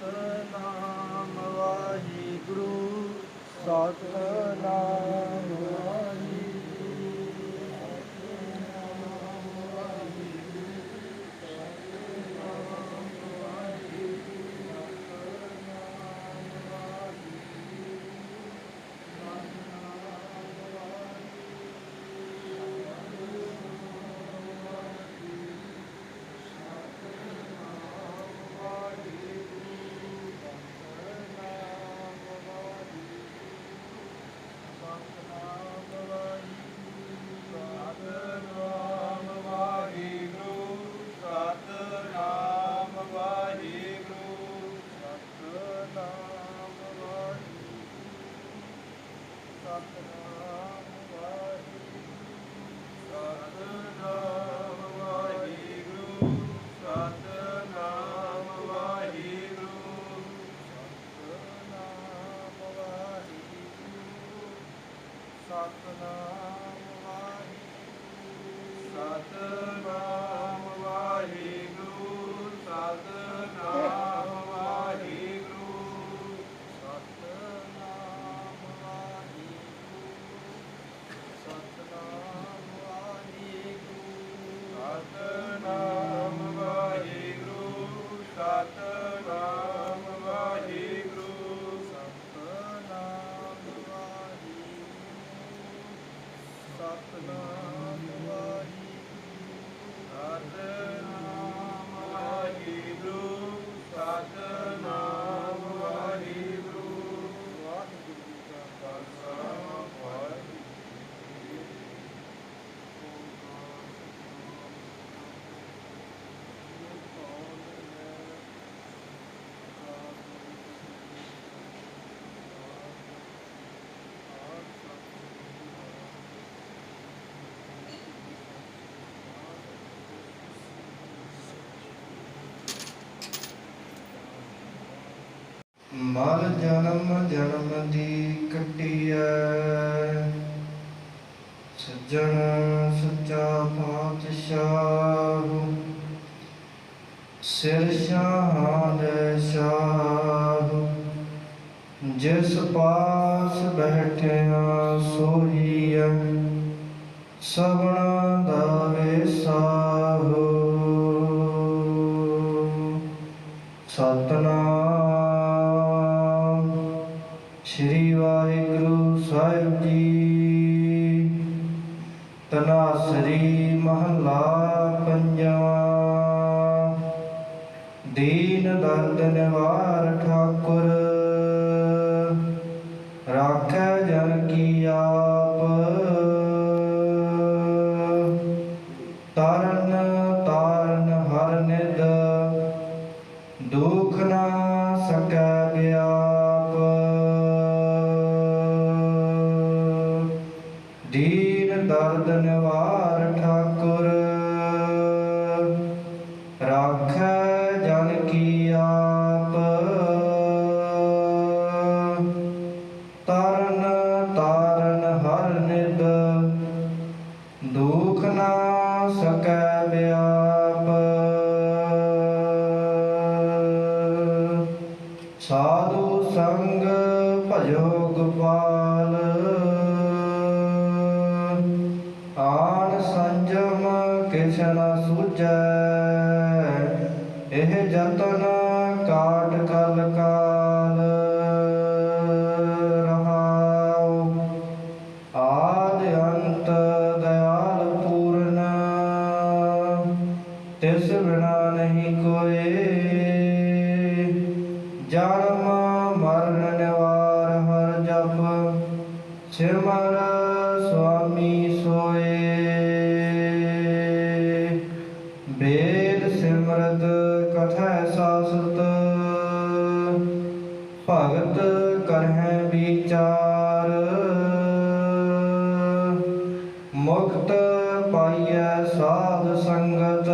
ਸਤਨਾਮ ਵਾਹਿਗੁਰੂ। ਸਤਨਾਮ ਸਤਨਾਮ ਵਾਹਿਗੁਰੂ ਸਤਨਾਮ ਵਾਹਿਗੁਰੂ ਸਤਨਾਮ ਵਾਹਿਗੁਰੂ ਸਤਨਾਮ ਵਾਹਿਗੁਰੂ ਸਤਿ ਸਤਨਾਮ ਵਾਹਿਗੁਰੂ ਸਤਨਾਮ ਵਾਹਿਗੁਰੂ ਵਾਹਿਗੁਰੂ ਜੀ ਕਾ ਖਾਲਸਾ ਵਾਹਿਗੁਰੂ ਜੀ ਕੀ ਮਲ ਜਨਮ ਜਨਮ ਦੀ ਕਟਿਐ। ਸੱਜਣ ਸੱਚਾ ਪਾਤਸ਼ਾਹ। ਸਿਰ ਸ਼ਾਹਾਂ ਦੇ ਸ਼ਾਹ। ਜਿਸ ਪਾਸ ਬੈਠਿਆ ਸੋਈਐ ਸਭਨਾ ਦਾ ਵੇਸਾਹੋ ਵਾਹਿਗੁਰੂ ਸਾਹਿਬ ਜੀ। ਤਨਾਸਰੀ ਮਹੱਲਾ ਪੰਜਵਾਂ। ਦੀਨ ਦਰਦ ਨਿਵਾਰ ਠਾਕੁਰ। ਰਾਖੈ ਜਨ ਕੀ ਆਪ। ਤਰਨ ਦੀਨ ਦਰਦ ਨਿਵਾਰ ਠਾਕੁਰ। ਰਾਖੈ ਜਨ ਕੀ ਆਪ। ਤਰਨ ਤਾਰਨ ਹਰ ਨਿਦ ਦੁਖ ਨਾ ਸਕੈ ਵਿਆਪ। ਸਾਧੂ ਸੰਗ ਭਜੋ ਗੋਪਾਲ। ਆਨ ਸੰਜਮ ਕਿਛ ਨ ਸੂਝੈ ਇਹ ਜਤਨ ਕਾਟ ਕਲ ਕਾਲ ਮੁਕਤ ਪਾਈਐ ਸਾਧ ਸੰਗਤ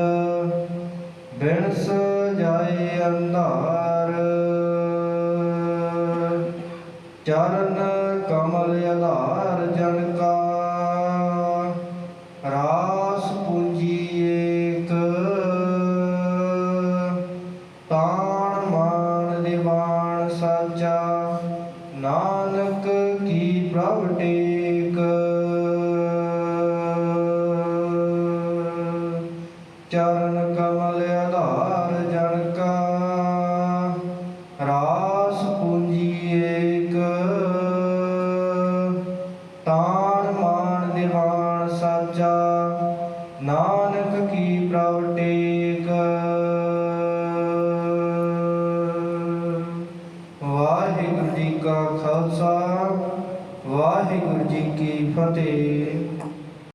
ਬਿਨਸ ਜਾਏ ਅੰਧਾਰ। ਚਰਨ ਕਮਲ ਆਧਾਰ ਚਰਨ ਕਮਲ ਆਧਾਰ ਜਨ ਕਾ ਰਾਸ ਪੂੰਜੀ ਏਕ। ਤਾਣ ਮਾਨ ਦਿਵਾਨ ਸਾਚਾ। ਨਾਨਕ ਕੀ ਪ੍ਰਭ ਵਾਹਿਗੁਰੂ ਜੀ ਕਾ ਖਾਲਸਾ, ਵਾਹਿਗੁਰੂ ਜੀ ਕੀ ਫਤਿਹ।